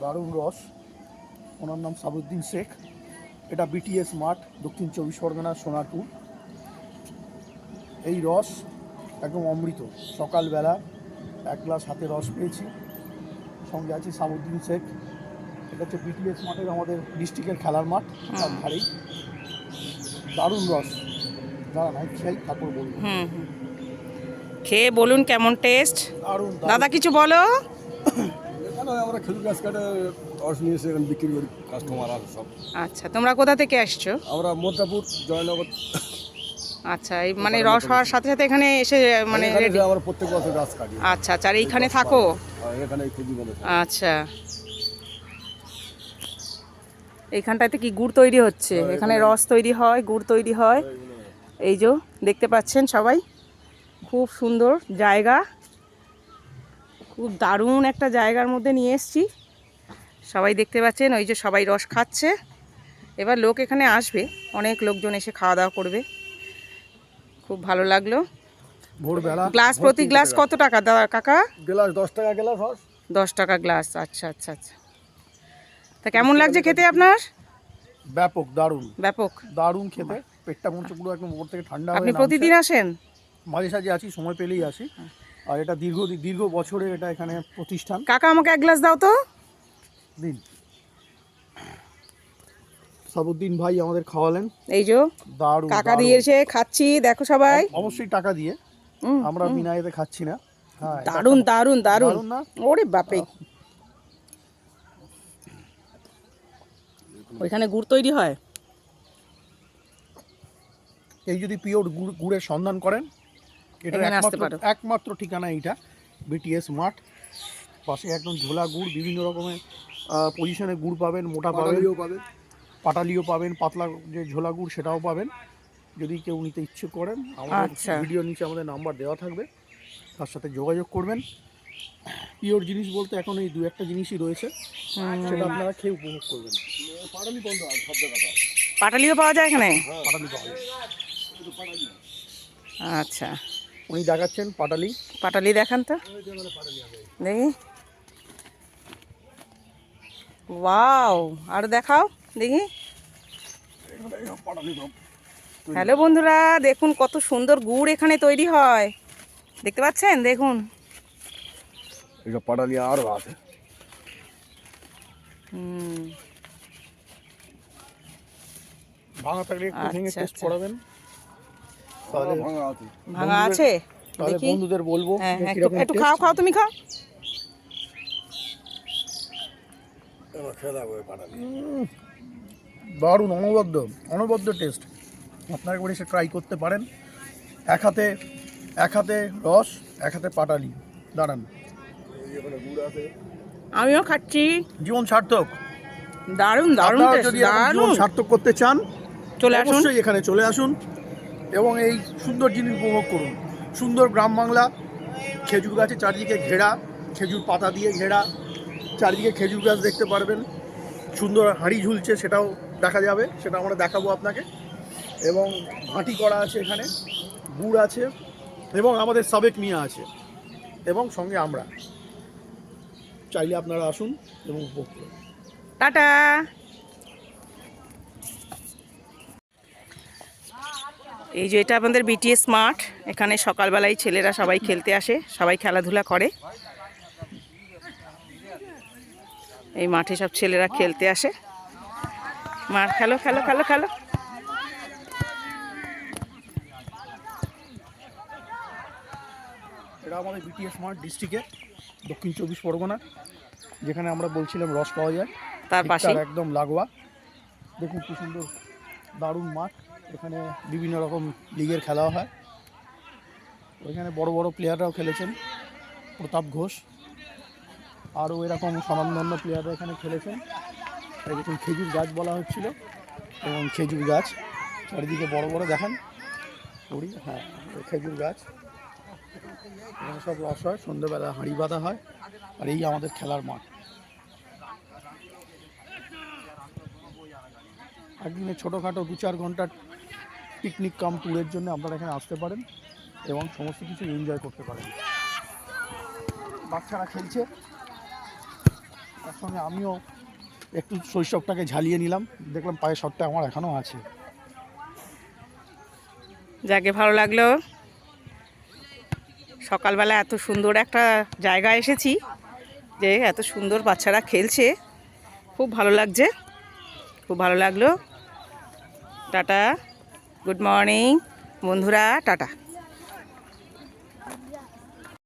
দারুণ রস। ওনার নাম সাবুদ্দিন শেখ। এটা বিটিএস মাঠ দক্ষিণ চব্বিশ পরগনা সোনারপুর। এই রস একদম অমৃত। সকালবেলা এক গ্লাস হাতে রস পেয়েছি। সঙ্গে আছে সাবুদ্দিন শেখ। এটা হচ্ছে বিটিএস মাঠের আমাদের ডিস্ট্রিক্টের খেলার মাঠ তার ধারেই। দারুণ রস। দাঁড়ান আমি খেয়াল তারপর বলুন খেয়ে বলুন কেমন টেস্ট দাদা কিছু বলো? আমরা খেজুর গাছ কাটে রস নিয়ে এসে এখানে বিক্রি করি কাস্টমার সব। আচ্ছা তোমরা কোথা থেকে আসছো? আমরা জয়নগর। আচ্ছা এই মানে রস হওয়ার সাথে সাথে এখানে এসে মানে আমরা প্রত্যেক বছর গাছ কাটি। আচ্ছা আচ্ছা আর এইখানে থাকো? এখানে খেজুর আচ্ছা। এইখানটাতে কি গুড় তৈরি হচ্ছে? এখানে রস তৈরি হয় গুড় তৈরি হয়। এই যে দেখতে পাচ্ছেন সবাই? খুব সুন্দর জায়গা। খুব দারুণ একটা জায়গার মধ্যে নিয়ে এসছি। সবাই দেখতে পাচ্ছেন ওই যে সবাই রস খাচ্ছে। এবার লোক এখানে আসবে অনেক লোকজন এসে খাওয়া দাওয়া করবে। খুব ভালো লাগল। ভোরবেলা গ্লাস প্রতি গ্লাস কত টাকা দাদা কাকা? গ্লাস দশ টাকা গ্লাস রস দশ টাকা গ্লাস আচ্ছা আচ্ছা আচ্ছা। তা কেমন লাগছে খেতে আপনার? ব্যাপক দারুণ। ব্যাপক। দারুণ খেতে। পেটটা মনে পুরো একদম উপর থেকে ঠান্ডা হয়ে আপনি প্রতিদিন আসেন? মাঝে সাঝে আছি সময় পেলেই আসি। আর এটা দীর্ঘ দীর্ঘ বছরের এটা এখানে প্রতিষ্ঠান। কাকা আমাকে এক গ্লাস দাও তো। দিন। সাবুদ্দিন ভাই আমাদের খাওয়ালেন। এই যে দারুণ কাকা। দিয়েছে খাচ্ছি দেখো সবাই। অবশ্যই টাকা দিয়ে। আমরা বিনা এতে খাচ্ছি না। হ্যাঁ দারুণ দারুণ দারুণ। ওরে বাপরে। ওইখানে গুড় তৈরি হয়? এই যদি পিওর গুড় গুড়ের সন্ধান করেন এখানে আসতে একমাত্র পারো। একমাত্র ঠিকানা এইটা বিটিএস মাঠ। পাশে একদম ঝোলা গুড় বিভিন্ন রকমের পজিশনে গুড় পাবেন মোটা পাবেন। পাটালিও পাবে পাটালিও পাবেন পাতলা যে ঝোলা গুড় সেটাও পাবেন। যদি কেউ নিতে ইচ্ছে করেন আমাদের আচ্ছা। ভিডিও নিচে আমাদের নাম্বার দেওয়া থাকবে। তার সাথে যোগাযোগ করবেন। পিওর জিনিস বলতে এখন এই দু একটা জিনিসই রয়েছে। সেটা আপনারা খেয়ে উপভোগ করবেন। পাটালি বন্ধ পাটালিও পাওয়া যায় এখানে? পাটালি পাওয়া যায়। আচ্ছা। উনি দেখাচ্ছেন পাটালি। পাটালি দেখান তো। দেখি। ওয়াও আর দেখাও দেখি। হ্যালো বন্ধুরা দেখুন কত সুন্দর গুড় এখানে তৈরি হয়। দেখতে পাচ্ছেন? দেখুন। এইসব পাটালি আরও আছে। হুম। ভাঙা থাকলে আচ্ছা, টেস্ট আচ্ছা। করাবেন। ভাঙা আছে। ভাঙা আছে? তাহলে দেখি। বন্ধুদের বলব হ্যাঁ হ্যাঁ, একটু। খাও খাও তুমি খাও। দারুণ অনবদ্য অনবদ্য টেস্ট আপনারা একবার এসে ট্রাই করতে পারেন। এক হাতে এক হাতে রস এক হাতে পাটালি। দাঁড়ান। এই এখানে গুড় আছে। আমিও খাচ্ছি। জীবন সার্থক। দারুণ দারুণ যদি দারুণ। সার্থক করতে চান চলে আসুন। এখানে চলে আসুন। এবং এই সুন্দর জিনিস উপভোগ করুন। সুন্দর গ্রাম বাংলা, খেজুর গাছে চারিদিকে ঘেরা, খেজুর পাতা দিয়ে ঘেরা, চারিদিকে খেজুর গাছ দেখতে পারবেন। সুন্দর হাঁড়ি ঝুলছে, সেটাও দেখা যাবে, সেটা আমরা দেখাবো আপনাকে। এবং ভাটি করা আছে এখানে, গুড় আছে, এবং আমাদের সাবেক মিয়া আছে, এবং সঙ্গে আমরা। চাইলে আপনারা আসুন এবং উপভোগ করুন। টাটা! এই যে এটা আমাদের বিটিএস মাঠ এখানে সকালবেলায় ছেলেরা সবাই খেলতে আসে সবাই খেলাধুলা করে। এই মাঠে সব ছেলেরা খেলতে আসে। মাঠ খেলো খেলো খেলো খেলো। এটা আমাদের বিটিএস মার্ট ডিস্ট্রিক্টের দক্ষিণ চব্বিশ পরগনা যেখানে আমরা বলছিলাম রস পাওয়া যায়। তার পাশে একদম লাগোয়া। দেখুন কি সুন্দর দারুণ মাঠ। এখানে বিভিন্ন রকম লিগের খেলা হয়। ওইখানে বড় বড় প্লেয়াররাও খেলেছেন, প্রতাপ ঘোষ। আরও এরকম স্বনামধন্য প্লেয়াররা এখানে খেলেছেন। দেখুন খেজুর গাছ বলা হচ্ছিল এবং খেজুর গাছ। চারিদিকে বড় বড় দেখান। করি হ্যাঁ খেজুর গাছ। এখানে সব রস হয়, সন্ধ্যেবেলা হাঁড়ি বাঁধা হয়, আর এই আমাদের খেলার মাঠ। একদিনে ছোটোখাটো দু চার ঘণ্টার পিকনিক কাম ট্যুরের জন্য আপনারা এখানে আসতে পারেন এবং সমস্ত কিছু এনজয় করতে পারেন। বাচ্চারা খেলছে। তার সঙ্গে আমিও একটু শৈশবটাকে ঝালিয়ে নিলাম। দেখলাম পায়ের শটটা আমার এখনও আছে। যাকে ভালো লাগল, সকালবেলা এত সুন্দর একটা জায়গা এসেছি যে এত সুন্দর বাচ্চারা খেলছে। খুব ভালো লাগছে। খুব ভালো লাগল। টাটা। গুড মর্নিং বন্ধুরা টাটা।